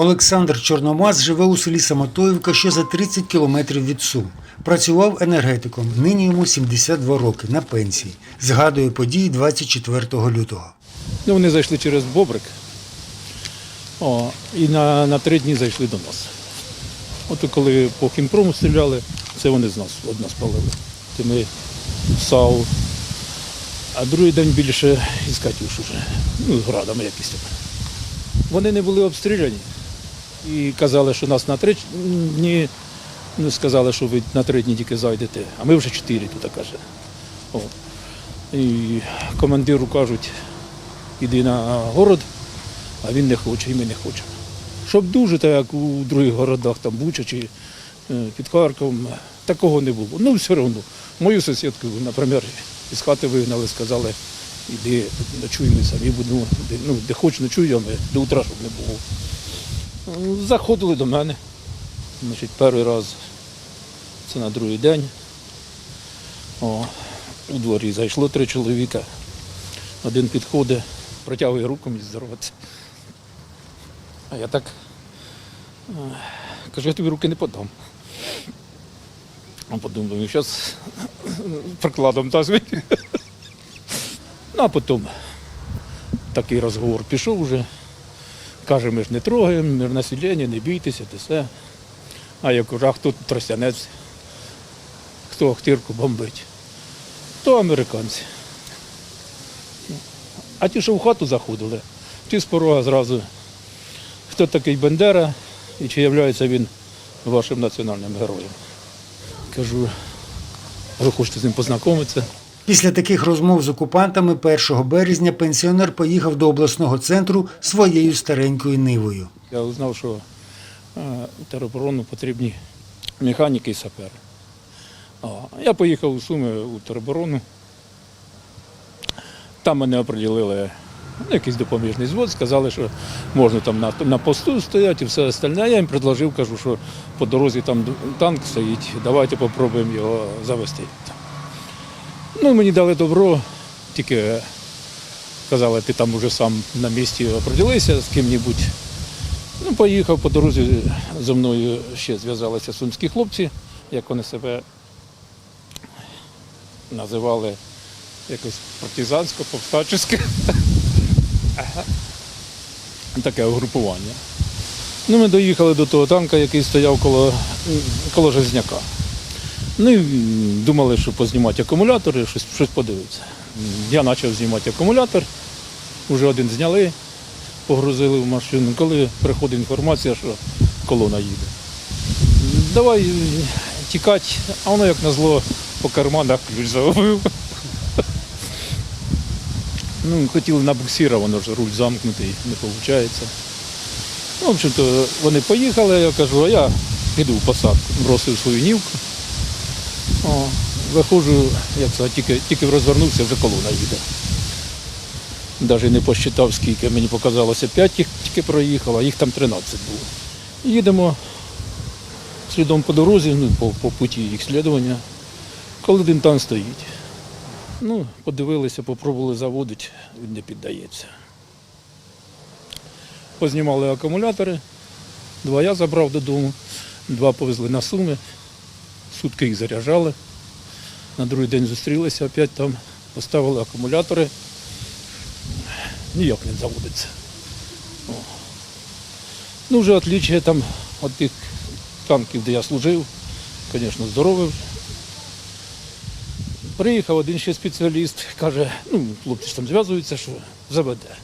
Олександр Чорномаз живе у селі Самотоївка, що за 30 кілометрів від Сум. Працював енергетиком. Нині йому 72 роки на пенсії. Згадує події 24 лютого. Ну, вони зайшли через Бобрик. О, і на, на три дні зайшли до нас. От коли по хімпрому стріляли, це вони з нас одна спалили. Це ми САУ. А другий день більше із Катюш уже. Ну, з градами якісь. Вони не були обстріляні і казали, що нас на три дні, ну, сказали, що ви на три дні тільки зайдете, а ми вже чотири тут каже. О. І командиру кажуть, іди на город, а він не хоче, і ми не хочемо. Щоб дуже, так як у других городах, там Буча чи е, під Харковом, такого не було. Ну, все одно. Мою сусідку, наприклад, із хати вигнали, сказали, іди ночуй ми самі будемо, де, ну, де хоч ночуй, а ми до утра, щоб не було. Ну, Заходили до мене. Значить, перший раз це на другий день. О, у дворі зайшло три чоловіка. Один підходить, протягує руку мені здороватися. А я так е, кажу, я тобі руки не подам. А подумав, зараз прикладом дасть мені. Ну, а потім такий розговор пішов вже. Каже, ми ж не трогаємо, мир населення, не бійтеся, те все. А я кажу, а хто тростянець? Хто ахтирку бомбить? То американці. А ті, що в хату заходили, ті з порога зразу, хто такий Бендера і чи є він вашим національним героєм. Кажу, ви хочете з ним познайомитися? Після таких розмов з окупантами 1 березня пенсіонер поїхав до обласного центру своєю старенькою нивою. Я узнав, що е, тероборону потрібні механіки і сапери. Я поїхав у Суми у тероборону. Там мене оприділили ну, якийсь допоміжний звод, сказали, що можна там на, на посту стояти і все остальне. Я їм предложив, кажу, що по дорозі там танк стоїть, давайте попробуємо його завести. Ну, мені дали добро, тільки казали, ти там уже сам на місці оприділився з ким-небудь. Ну, поїхав по дорозі зі мною ще зв'язалися сумські хлопці, як вони себе називали якось партизансько, повстачеське. Таке угрупування. Ну, ми доїхали до того танка, який стояв коло, коло Жизняка. Ну і думали, що познімати акумулятори, щось, щось подивитися. Я почав знімати акумулятор, вже один зняли, погрузили в машину. Коли приходить інформація, що колона їде. Давай тікати, а воно як назло по карманах ключ загубив. Ну, хотіли на буксира, воно ж руль замкнутий, не виходить. Ну, в общем-то, вони поїхали, я кажу, а я піду в посадку, бросив свою нівку. О, виходжу, як це, тільки, тільки розвернувся, вже колона їде. Навіть не посчитав скільки, мені показалося 5 їх тільки проїхало, їх там 13 було. Їдемо слідом по дорозі, ну, по, по путі їх слідування, коли один танк стоїть. Ну, подивилися, попробували заводити, він не піддається. Познімали акумулятори, два я забрав додому, два повезли на суми, сутки їх заряджали. На другий день зустрілися, опять там поставили акумулятори. Ніяк не заводиться. О. Ну, вже отличие там від тих танків, де я служив, звісно, здоровий. Приїхав один ще спеціаліст, каже, ну, хлопці ж там зв'язуються, що заведе.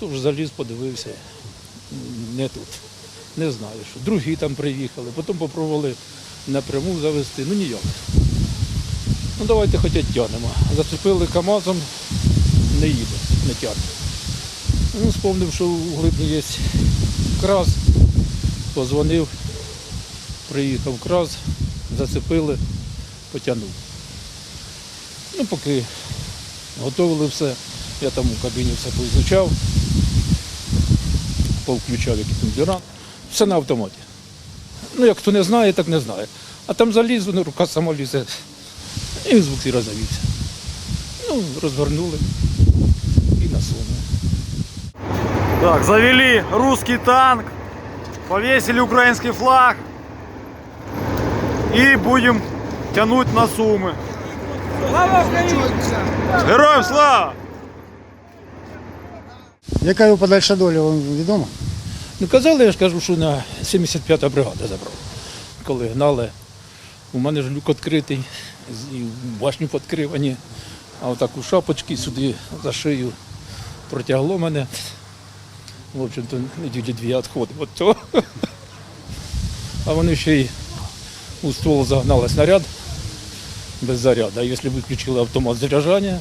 Тож заліз, подивився, не тут. Не знаю, що. Другі там приїхали, потім попробували напряму завести, ну ніяк. Ну давайте хоча тягнемо. Зацепили КАМАЗом, не їде, не тягне. Ну, Спомнив, що у Глибні є крас, позвонив, приїхав крас, зацепили, потягнув. Ну, поки готували все, я там у кабіні все поізучав, повключав який там дюран. Все на автоматі. Ну, як хто не знає, так не знає. А там заліз, ну, рука сама лізе. І звук і розавівся. Ну, розгорнули і насунули. Так, завели русский танк повесили украинский флаг и будем тянуть на суммы. Героям слава! Яка його подальша доля вам відома? Ну казали, я ж кажу, що на 75-та бригада забрав. Коли гнали, у мене ж люк відкритий, і башню підкривані, а отак у шапочки сюди за шию протягло мене. В общем-то, неділі дві я відходив від. А вони ще й у ствол загнали снаряд без заряду. А якщо б включили автомат заряджання,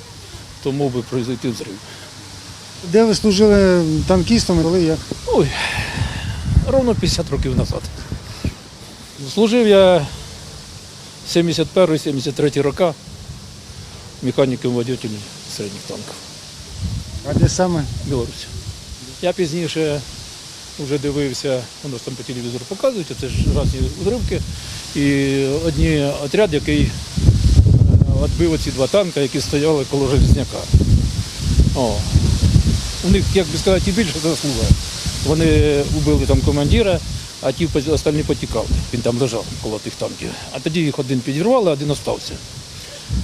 то мог би произойти взрив. Де ви служили танкістом, коли як? Ой, ровно 50 років назад. Служив я 71-73 роки механіком водителем середніх танків А де саме? Білорусі. Я пізніше вже дивився, воно ж там по телевізору показують, це ж разні уривки. І одні отряд, який е, відбив оці два танки, які стояли коло Железняка. О. У них, як би сказати, і більше заслуга. Вони вбили там командира, а ті останні потікали. Він там лежав коло тих танків. А тоді їх один підірвали, один остався.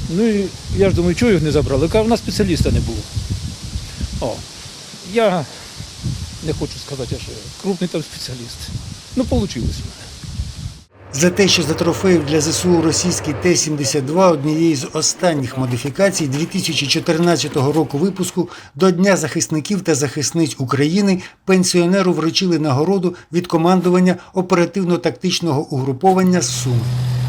Ну і я ж думаю, чого їх не забрали? Кажу, у нас спеціаліста не було. О, я не хочу сказати, що я крупний там спеціаліст. Ну, вийшло. За те, що затрофеїв для ЗСУ російський Т-72 однієї з останніх модифікацій 2014 року випуску до Дня захисників та захисниць України пенсіонеру вручили нагороду від командування оперативно-тактичного угруповання Суми.